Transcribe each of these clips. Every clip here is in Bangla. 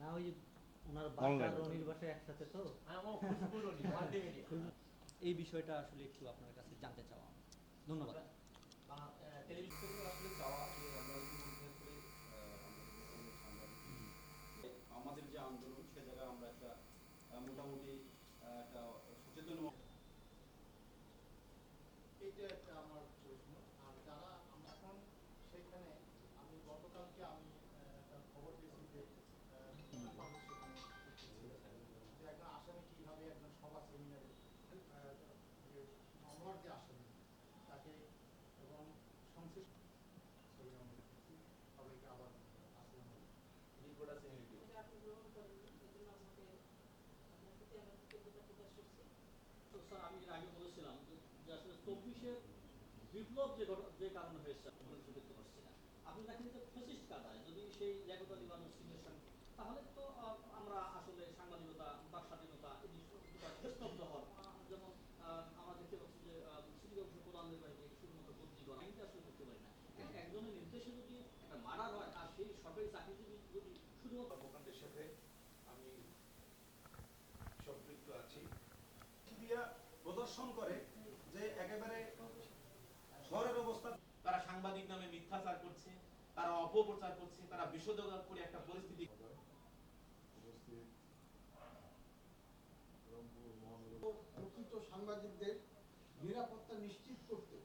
না ওই ওনার বাসা রনির একসাথে তো। এই বিষয়টা আসলে একটু আপনার কাছে জানতে চাওয়া। ধন্যবাদ। টেলিভিশন আসলে চাওয়া যে আমরা আমাদের যে আন্দোলন সে জায়গায় আমরা একটা মোটামুটি একটা সচেতন এইটা একটা আমার প্রশ্ন। আর যারা আমরা এখন সেখানে আমি গতকালকে আমি সেমিনারে যে আসামি আমি বলেছিলাম যে- বিপ্লব যে যে কারণে হয়েছে আমরা দেখতে না আপনি দেখেন যে ফেসিস্ট কাটায় যদি সেই লেখক আলী যদি সাথে আমি সম্পৃক্ত আছি। দিয়া প্রদর্শন করে যে একেবারে শহরের অবস্থা। তারা সাংবাদিক নামে মিথ্যাচার করছে তারা অপপ্রচার করছে তারা বিশোধক করে একটা পরিস্থিতি প্রকৃত সাংবাদিকদের নিরাপত্তা নিশ্চিত করতে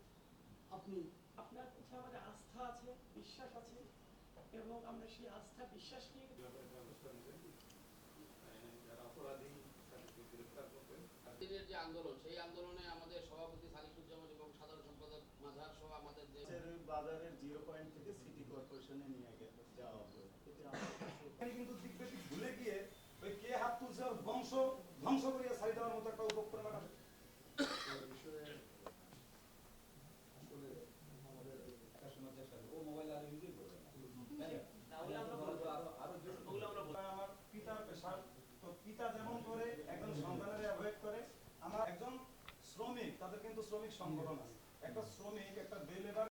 আপনি আপনার প্রতি আমাদের আস্থা আছে বিশ্বাস আছে। এবং আমরা সেই আস্থা বিশ্বাস নিয়ে ব্যাপারে ব্যবস্থা নেবেন যারা অপরাধী তাদেরকে গ্রেফতার করবেন আর যে আন্দোলন সেই আন্দোলনে আমাদের সভাপতি সালিকুজ্জামান এবং সাধারণ সম্পাদক মাঝার সহ আমাদের যে বাজারের জিরো পয়েন্ট থেকে সিটি কর্পোরেশনে নিয়ে যাওয়া কিন্তু দিকবেশি ভুলে গিয়ে ওই কে হাত তুলছে বংশ ধ্বংস করিয়া শ্রমিক তাদের কিন্তু শ্রমিক সংগঠন আছে। একটা শ্রমিক একটা লেবার